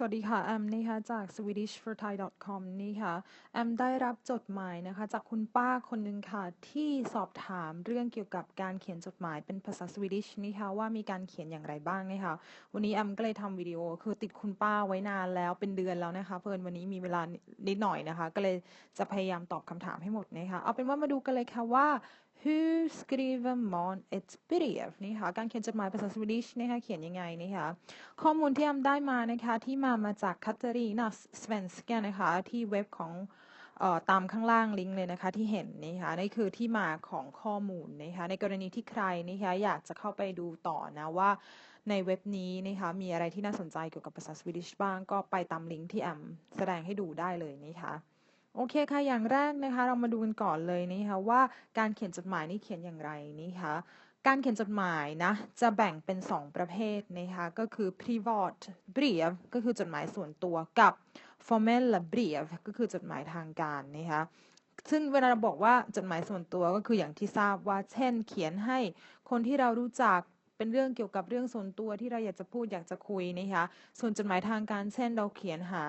สวัสดีค่ะ แอมนะคะจาก swedishforthai.com นี่ค่ะ แอมได้รับจดหมายนะคะ จากคุณป้าคนหนึ่งค่ะ ที่สอบถามเรื่องเกี่ยวกับการเขียนจดหมายเป็นภาษาสวีดิชนี่ค่ะว่ามีการเขียนอย่างไรบ้างนะคะวันนี้แอมก็เลยทำวิดีโอคือติดคุณป้าไว้นานแล้วเป็นเดือนแล้วนะคะ เพิ่นวันนี้มีเวลานิดหน่อยนะคะ ก็เลยจะพยายามตอบคำถามให้หมดนะคะเอาเป็นว่ามาดูกันเลยค่ะว่า Hur skriver man ett brev นี่ค่ะการเขียนจดหมายภาษาสวีดิชนะคะเขียนยังไงนี่ค่ะข้อมูลที่แอมได้มานะคะที่มามาจากคัตเตอรีนาสเวนสกนะคะที่เว็บของออตามข้างล่างลิงก์เลยนะคะที่เห็นนี่ค่ะนี่คือที่มาของข้อมูลนะคะในกรณีที่ใครนะคะอยากจะเข้าไปดูต่อนะว่าในเว็บนี้นะคะมีอะไรที่น่าสนใจเกี่ยวกับภาษาสวีดิชบ้างก็ไปตามลิงก์ที่แอมแสดงให้ดูได้เลยนะคะ โอเคค่ะ อย่างแรกนะคะ เรามาดูกันก่อนเลยนะคะว่าการเขียนจดหมายนี่เขียนอย่างไรนะคะ การเขียนจดหมายนะจะแบ่งเป็น 2 ประเภทนะคะก็คือ privat brev ก็คือจดหมายส่วนตัวกับ formell brev ก็คือจดหมายทางการนะคะซึ่งเวลาเราบอกว่าจดหมายส่วนตัวก็คืออย่างที่ทราบว่า เช่น เขียนให้คนที่เรารู้จักเป็นเรื่องเกี่ยวกับเรื่องส่วนตัวที่เราอยากจะพูดอยากจะคุยนะคะ ส่วนจดหมายทางการเช่นเราเขียนหา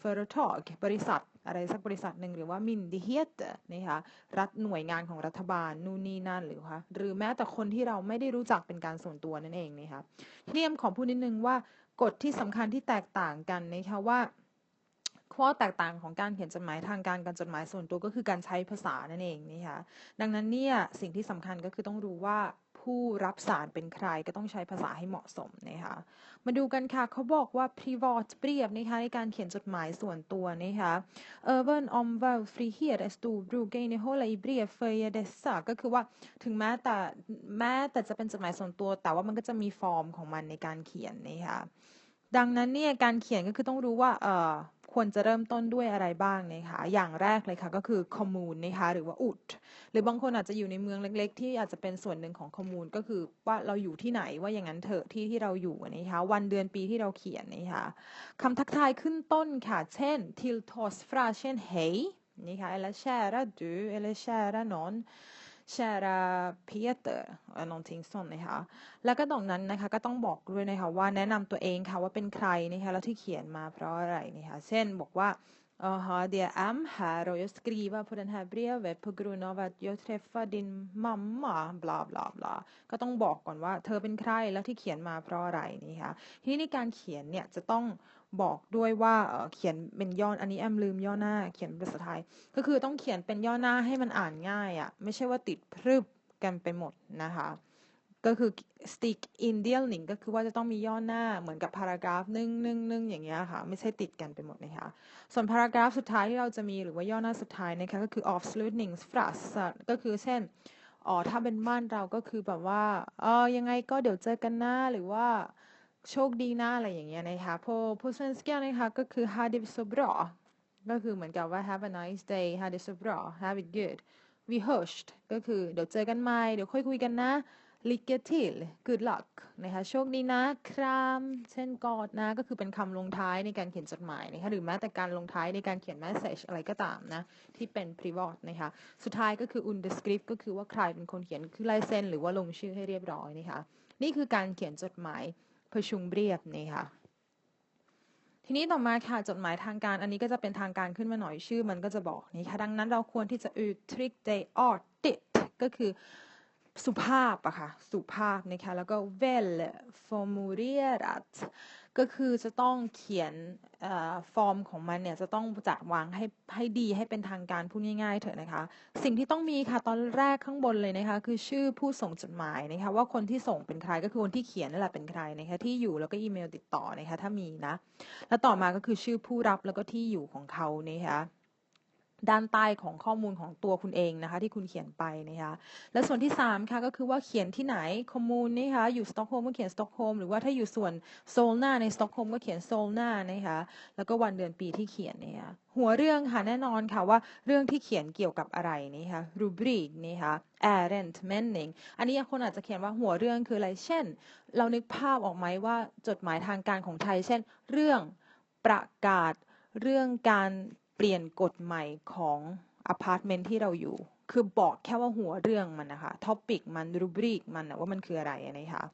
företag บริษัท อะไรสักบริษัทหนึ่งหรือว่ามินดีเฮดเนะคะรัฐหน่วยงานของรัฐบาลนู่นนี่นั่นหรือคะหรือแม้แต่คนที่เราไม่ได้รู้จักเป็นการส่วนตัวนั่นเองนะคะทีนี้ขอพูดนิดนึงว่ากฎที่สำคัญที่แตกต่างกันนะคะว่า ข้อแตกต่างของการเขียนจดหมายทางการกับจดหมายส่วนตัวก็คือการใช้ภาษานั่นเองนะคะดังนั้นเนี่ยสิ่งที่สำคัญก็คือต้องรู้ว่าผู้รับสารเป็นใครก็ต้องใช้ภาษาให้เหมาะสมนะคะมาดูกันค่ะเขาบอกว่า privat brev นะคะในการเขียนจดหมายส่วนตัวนะคะ Även om valfrihet är stor brukar innehålla i brev följa dessa ก็คือว่าถึงแม้แต่แม้แต่จะเป็นจดหมายส่วนตัว แต่ว่ามันก็จะมีฟอร์มของมันในการเขียนนะคะดังนั้นเนี่ยการเขียนก็คือต้องรู้ว่าเอ่อ ควรจะเริ่มต้นด้วยอะไรบ้างนะคะอย่างแรกเลยค่ะก็คือคอมมูนนะคะหรือว่าอุดหรือบางคนอาจจะอยู่ในเมืองเล็ก ๆ ที่อาจจะเป็นส่วนหนึ่งของคอมมูนก็คือว่าเราอยู่ที่ไหนว่าอย่างนั้นเถอะที่ที่เราอยู่นะคะวันเดือนปีที่เราเขียนนะคะคำทักทายขึ้นต้นค่ะ เช่น till tos fra เช่น hej นะคะ eller kära du eller kära någon kära Peter อะไร någonting sånt นะคะแล้วก็ตรงนั้นนะคะก็ต้องบอกด้วยนะคะว่าแนะนำตัวเองค่ะว่าเป็นใครนะคะแล้วที่เขียนมาเพราะอะไรนะคะเช่นบอกว่า Jaha, det är Am här och jag skriver på den här brevet på grund av att jag träffade din mamma bla bla bla ก็ต้องบอกก่อนว่าเธอเป็นใครแล้วที่เขียนมาเพราะอะไรนี่ค่ะทีนี้ในการเขียนเนี่ยจะต้อง บอกด้วยว่าเขียนเป็นย่ออันนี้แอมลืมย่อหน้า เขียนเป็นภาษาไทย ก็คือต้องเขียนเป็นย่อหน้าให้มันอ่านง่ายอะ่ะ ไม่ใช่ว่าติดพรึบกันไปหมดนะคะ ก็คือ stick in d e a l i n g ก็คือว่าจะต้องมีย่อหน้าเหมือนกับ paragraph หนึ่งหนึ่งหนึ่งอย่างเงี้ยค่ะ ไม่ใช่ติดกันไปหมดนะคะ ส่วน paragraph สุดท้ายที่เราจะมีหรือว่าย่อหน้าสุดท้ายนะคะก็คือ avslutningsfras ก็คือเช่นอ๋อถ้าเป็นบ้านเราก็คือแบบว่าเออยังไงก็เดี๋ยวเจอกันหนะหรือว่า โชคดีนะอะไรอย่างเงี้ยนะคะพอ på svenska นะคะก็คือ ha det så bra ก็คือเหมือนกับว่า have a nice day ha det så bra have it good we hörs ก็คือเดี๋ยวเจอกันใหม่เดี๋ยวค่อยคุยกันนะ lycka till good luck นะคะโชคดีนะ คราม เช่นกอดนะ ก็คือเป็นคำลงท้ายในการเขียนจดหมายนะคะหรือแม้แต่การลงท้ายในการเขียน message อะไรก็ตามนะ ที่เป็น private นะคะสุดท้ายก็คือ underscript ก็คือว่าใครเป็นคนเขียนคือลายเซ็นหรือว่าลงชื่อให้เรียบร้อยนะคะนี่คือการเขียนจดหมาย ประชุมเรียบนี่ค่ะ ทีนี้ต่อมาค่ะจดหมายทางการอันนี้ก็จะเป็นทางการขึ้นมาหน่อยชื่อมันก็จะบอกนี่ค่ะดังนั้นเราควรที่จะ uttryck det artigt ก็คือ สุภาพอะค่ะ สุภาพนะคะ แล้วก็ well formulerat ก็คือจะต้องเขียนฟอร์มของมันเนี่ย จะต้องจัดวางให้ให้ดีให้เป็นทางการพูดง่ายๆเถอะนะคะ สิ่งที่ต้องมีค่ะ ตอนแรกข้างบนเลยนะคะ คือชื่อผู้ส่งจดหมายนะคะ ว่าคนที่ส่งเป็นใครก็คือคนที่เขียนนั่นแหละเป็นใครนะคะ ที่อยู่แล้วก็อีเมลติดต่อนะคะ ถ้ามีนะ แล้วต่อมาก็คือชื่อผู้รับแล้วก็ที่อยู่ของเขานะคะ ด้านใต้ของข้อมูลของตัวคุณเองนะคะ ที่คุณเขียนไปนะคะและส่วนที่3ค่ะก็คือว่าเขียนที่ไหนข้อมูลนะคะอยู่สต็อกโฮล์มก็เขียนสต็อกโฮล์มหรือว่าถ้าอยู่ส่วนโซลนาในสต็อกโฮล์มก็เขียนโซลนานะคะแล้วก็วันเดือนปีที่เขียนนะคะหัวเรื่องค่ะแน่นอนค่ะว่าเรื่องที่เขียนเกี่ยวกับอะไรนะคะรูบริกนะคะ errand mening อันนี้คนอาจจะเขียนว่าหัวเรื่องคืออะไรเช่น เรานึกภาพออกไหมว่าจดหมายทางการของไทย เช่น เรื่องประกาศเรื่องการ เปลี่ยนกฎใหม่ของอพาร์ตเมนต์ที่เราอยู่ คือบอกแค่ว่าหัวเรื่องมันนะคะท็อปิกมันรูบริกมันนะว่ามันคืออะไรนะคะ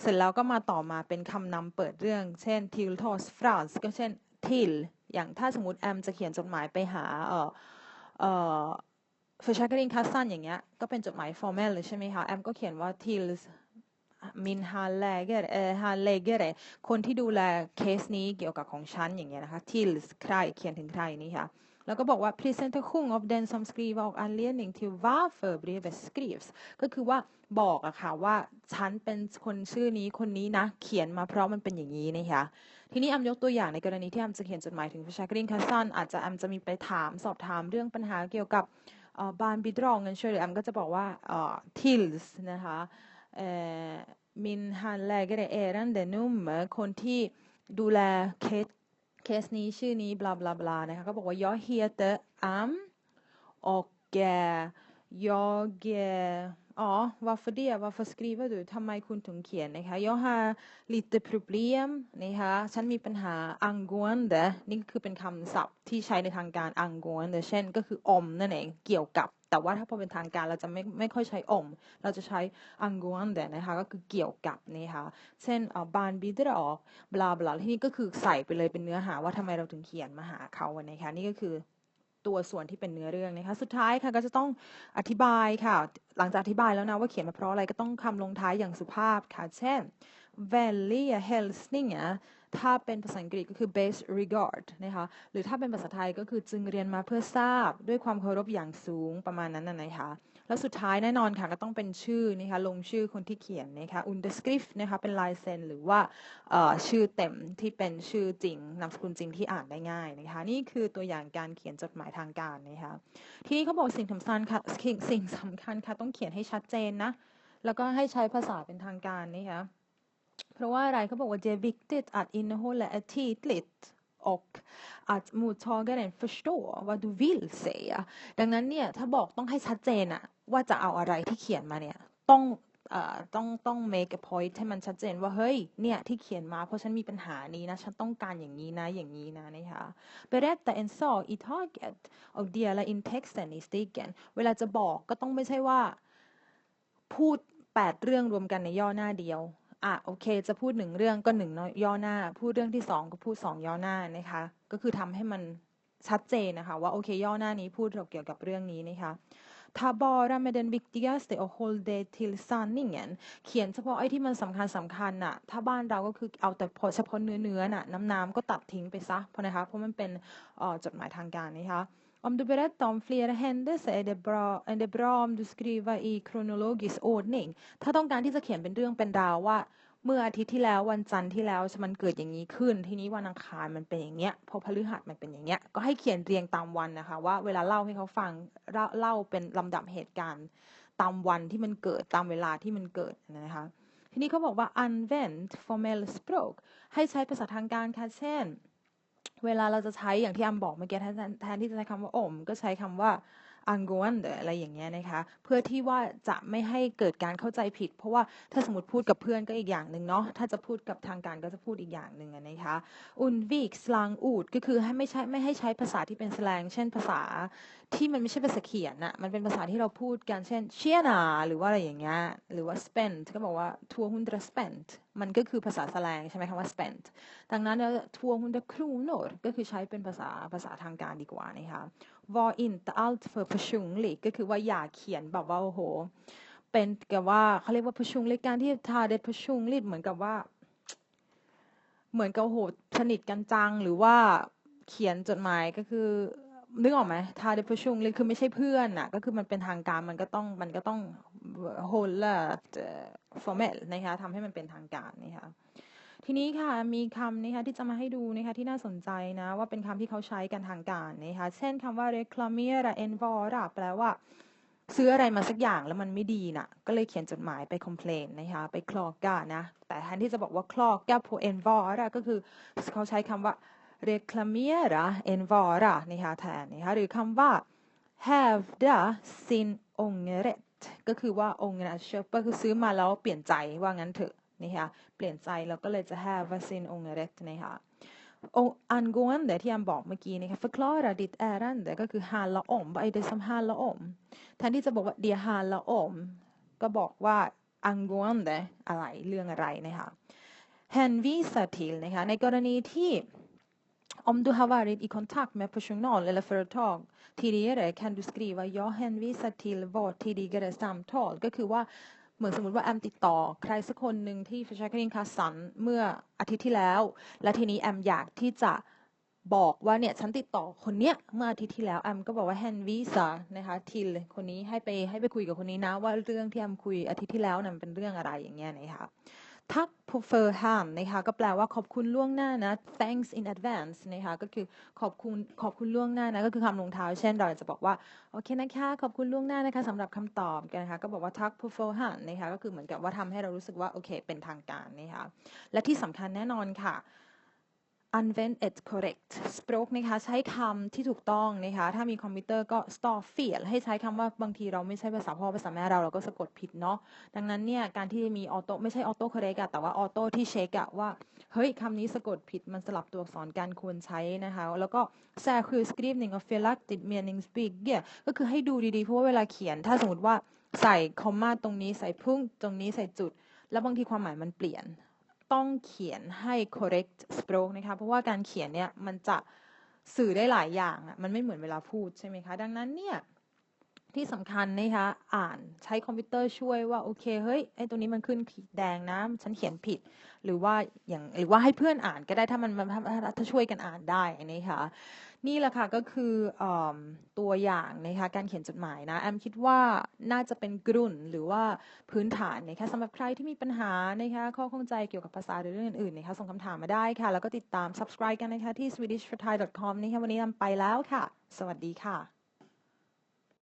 เสร็จแล้วก็มาต่อมาเป็นคำนำเปิดเรื่อง เช่น till tos frans ก็เช่น till อย่างถ้าสมมติแอมจะเขียนจดหมายไปหาเอ่อเอ่อ f ö r sä k r i n g k a s s a n อย่างเงี้ยก็เป็นจดหมาย formal เลยใช่ไหมคะแอมก็เขียนว่า till min handläggare เอ่อ handläggare คนที่ดูแลเคสนี้เกี่ยวกับของฉันอย่างเงี้ยนะคะ till ใครเขียนถึงใครนี่ค่ะ แล้วก็บอกว่า presentation of den som skriver och anledning till varför brevet skrivs ก็คือว่าบอกอะค่ะว่าฉันเป็นคนชื่อนี้คนนี้นะ เขียนมาเพราะมันเป็นอย่างนี้นะคะทีนี้แอมยกตัวอย่างในกรณีที่แอมจะเขียนจดหมายถึงประชากรินคัสซันอาจจะแอมจะมีไปถามสอบถามเรื่องปัญหาเกี่ยวกับบานบิดรองเงินช่วยหรือแอมก็จะบอกว่า tills นะคะ min handläggare ärende nummer คนที่ดูแลเคสเคสนี้ชื่อนี้บลาบลาบลานะคะก็บอกว่า jag heter Am och jag ja varför det varför skriver du ทำไมคุณถึงเขียนนะคะ jag har lite problem นะคะฉันมีปัญหา angående นี่คือเป็นคำศัพท์ที่ใช้ในทางการ angående เช่นก็คืออมนั่นเองเกี่ยวกับ แต่ว่าถ้าพอเป็นทางการเราจะไม่ไม่ค่อยใช้อม เราจะใช้ angående นะคะก็คือเกี่ยวกับนะคะเช่นบานบิดรอกบลาบลาที่นี่ก็คือใส่ไปเลยเป็นเนื้อหาว่าทำไมเราถึงเขียนมาหาเขานะคะนี่ก็คือตัวส่วนที่เป็นเนื้อเรื่องนะคะสุดท้ายค่ะก็จะต้องอธิบายค่ะ หลังจากอธิบายแล้วนะว่าเขียนมาเพราะอะไรก็ต้องคำลงท้ายอย่างสุภาพค่ะ เช่น vänliga hälsningar ถ้าเป็นภาษาอังกฤษก็คือ best regard นะคะหรือถ้าเป็นภาษาไทยก็คือจึงเรียนมาเพื่อทราบด้วยความเคารพอย่างสูงประมาณนั้นนะคะแล้วสุดท้ายแน่นอนค่ะก็ต้องเป็นชื่อนะคะลงชื่อคนที่เขียนนะคะ underscript นะคะเป็นลายเซ็นหรือว่าชื่อเต็มที่เป็นชื่อจริงนามสกุลจริงที่อ่านได้ง่ายนะคะนี่คือตัวอย่างการเขียนจดหมายทางการนะคะทีนี้เขาบอกสิ่งสำคัญค่ะสิ่งสำคัญค่ะต้องเขียนให้ชัดเจนนะแล้วก็ให้ใช้ภาษาเป็นทางการนะคะ เพราะว่าอะไรเขาบอกว่า det är viktigt att innehållet är tydligt och att mottagaren förstår vad du vill säga ดังนั้นเนี่ยถ้าบอกต้องให้ชัดเจนอะว่าจะเอาอะไรที่เขียนมาเนี่ยต้องต้องต้อง make a point ให้มันชัดเจนว่าเฮ้ยเนี่ยที่เขียนมาเพราะฉันมีปัญหานี้นะฉันต้องการอย่างนี้นะอย่างนี้นะนะคะ berätta en sak i taget och dela in texten i stycken เวลาจะบอกก็ต้องไม่ใช่ว่า พูดแปดเรื่องรวมกันในย่อหน้าเดียว อะโอเค จะพูดหนึ่งเรื่องก็หนึ่งย่อหน้า พูดเรื่องที่สองก็พูดสองย่อหน้านะคะ ก็คือทำให้มันชัดเจนนะคะ ว่าโอเคย่อหน้านี้พูดเกี่ยวกับเรื่องนี้นะคะ ta bara med den viktigaste och håll det till sanningen เขียนเฉพาะไอ้ที่มันสำคัญสำคัญน่ะ ถ้าบ้านเราก็คือเอาแต่เฉพาะเนื้อเนื้อน่ะ น้ำน้ำก็ตัดทิ้งไปซะ เพราะนะคะ เพราะมันเป็นจดหมายทางการนะคะ Om du berättar om flera händelser är det bra, är det bra om du skriver i kronologisk ordning ถ้าต้องการที่จะเขียนเป็นเรื่องเป็นราวว่า เมื่ออาทิตย์ที่แล้ววันจันทร์ที่แล้วมันเกิดอย่างนี้ขึ้น ทีนี้วันอังคารมันเป็นอย่างเงี้ย พอพฤหัสมันเป็นอย่างเงี้ย ก็ให้เขียนเรียงตามวันนะคะ ว่าเวลาเล่าให้เขาฟังเล่าเป็นลำดับเหตุการณ์ ตามวันที่มันเกิดตามเวลาที่มันเกิดนะคะ ทีนี้เขาบอกว่า använd formell språk ให้ใช้ภาษาทางการค่ะเช่น เวลาเราจะใช้อย่างที่อัมบอกเมื่อกี้แทนที่จะใช้คำว่าอมก็ใช้คำว่า angående อะไรอย่างเงี้ยนะคะ เพื่อที่ว่าจะไม่ให้เกิดการเข้าใจผิด เพราะว่าถ้าสมมติพูดกับเพื่อนก็อีกอย่างหนึ่งเนาะถ้าจะพูดกับทางการก็จะพูดอีกอย่างหนึ่งนะคะ undvik slang ord ก็คือให้ไม่ใช่ไม่ให้ใช้ภาษาที่เป็นสแลงเช่นภาษาที่มันไม่ใช่ภาษาเขียนอะมันเป็นภาษาที่เราพูดกันเช่นเชียนาหรือว่าอะไรอย่างเงี้ยหรือว่า spend ก็บอกว่าทัวร์ฮุนดร spend มันก็คือภาษาสแลงใช่ไหมคำว่า spend ดังนั้นทัวร์ฮุนดรครูโนดก็คือใช้เป็นภาษาภาษาทางการดีกว่านะคะ var inte alltför personlig ก็คือว่าอย่าเขียนแบบว่าโอ้โห เป็นกับว่าเขาเรียกว่า personlig การที่ทาเด personlig เหมือนกับว่า เหมือนกับโอ้โหสนิทกันจังหรือว่าเขียนจดหมายก็คือนึกออกไหมทาเด personlig คือไม่ใช่เพื่อนน่ะก็คือมันเป็นทางการมันก็ต้องมันก็ต้อง hålla formell นะคะทำให้มันเป็นทางการนะคะ ทีนี้ค่ะมีคำนะคะที่จะมาให้ดูนะคะที่น่าสนใจนะ ว่าเป็นคำที่เขาใช้กันทางการนะคะเช่นคำว่า reclamera en vara แปลว่าซื้ออะไรมาสักอย่างแล้วมันไม่ดีนะ่ะ ก็เลยเขียนจดหมายไป complain นะคะ ไปคลอกกานะ แต่แทนที่จะบอกว่าคลอกกา på en vara ก็คือเขาใช้คำว่า reclamera en vara นะคะแทนนะคะหรือคำว่า hävda sin ångerrätt ก็คือว่าองค์นะเชฟก็คือซื้อมาแล้วเปลี่ยนใจว่างั้นเถอะ นะคะเปลี่ยนใจเราก็เลยจะ have a sin ångerrätt นะคะ och angående ที่แอมบอกเมื่อกี้นะคะ förklara ditt ärende ก็คือ handla om vad är det som handlar om แทนที่จะบอกว่า det handlar om ก็บอกว่า angående อะไรเรื่องอะไรนะคะ hänvisa till นะคะในกรณีที่ om du har varit i kontakt med personal eller företag tidigare kan du skriva jag hänvisar till vårt tidigare samtal ก็คือว่า เหมือนสมมติว่าแอมติดต่อใครสักคนหนึ่งที่ฟิชเชอร์คลินคัสสันเมื่ออาทิตย์ที่แล้ว และทีนี้แอมอยากที่จะบอกว่าเนี่ยฉันติดต่อคนเนี้ยเมื่ออาทิตย์ที่แล้วแอมก็บอกว่าแฮนนี่ส์นะคะทิลคนนี้ให้ไปให้ไปคุยกับคนนี้นะ ว่าเรื่องที่แอมคุยอาทิตย์ที่แล้วนั้นเป็นเรื่องอะไรอย่างเงี้ยนะคะ ทัก prefer ham นะคะก็แปลว่าขอบคุณล่วงหน้านะ thanks in advance นะคะก็คือขอบคุณขอบคุณล่วงหน้านะก็คือคำลงท้ายเช่นเราจะบอกว่าโอเคนะคะขอบคุณล่วงหน้านะคะสำหรับคำตอบกันนะคะก็บอกว่าทัก prefer ham นะคะก็คือเหมือนกับว่าทำให้เรารู้สึกว่าโอเคเป็นทางการนะคะและที่สำคัญแน่นอนค่ะ använd et correct språk นะคะใช้คำที่ถูกต้องนะคะถ้ามีคอมพิวเตอร์ก็ stop field ให้ใช้คำว่าบางทีเราไม่ใช่ภาษาพ่อภาษาแม่เราเราก็สะกดผิดเนาะดังนั้นเนี่ยการที่มีออโต้ไม่ใช่ออโต้ correct อะแต่ว่าออโต้ที่เช็คอะว่า เฮ้ยคำนี้สะกดผิดมันสลับตัวอักษรการควรใช้นะคะแล้วก็ särskild skrivning och felaktigt meningsbygge ก็คือให้ดูดีๆ เพราะว่าเวลาเขียน ถ้าสมมติว่าใส่คอมมาตรงนี้ใส่พุ่งตรงนี้ใส่จุด แล้วบางทีความหมายมันเปลี่ยน ต้องเขียนให้ correct stroke นะคะ เพราะว่าการเขียนเนี่ยมันจะสื่อได้หลายอย่างอะ มันไม่เหมือนเวลาพูดใช่ไหมคะ ดังนั้นเนี่ย ที่สำคัญนะคะอ่านใช้คอมพิวเตอร์ช่วยว่าโอเคเฮ้ยไอ้ตรงนี้มันขึ้นขีดแดงนะ ฉันเขียนผิด หรือว่าอย่างหรือว่าให้เพื่อนอ่านก็ได้ถ้ามันถ้าช่วยกันอ่านได้นะคะนี่แหละค่ะก็คืออตัวอย่างนะคะการเขียนจดหมายนะแอมคิดว่าน่าจะเป็นกรุ่นหรือว่าพื้นฐานนะคะสำหรับใครที่มีปัญหานะคะข้อข้องใจเกี่ยวกับภาษาหรือเรื่องอื่นๆนะคะส่งคำถามมาได้ค่ะ แล้วก็ติดตาม subscribe กันนะคะที่ swedishforthai.com นะคะวันนี้แอมไปแล้วค่ะ สวัสดีค่ะ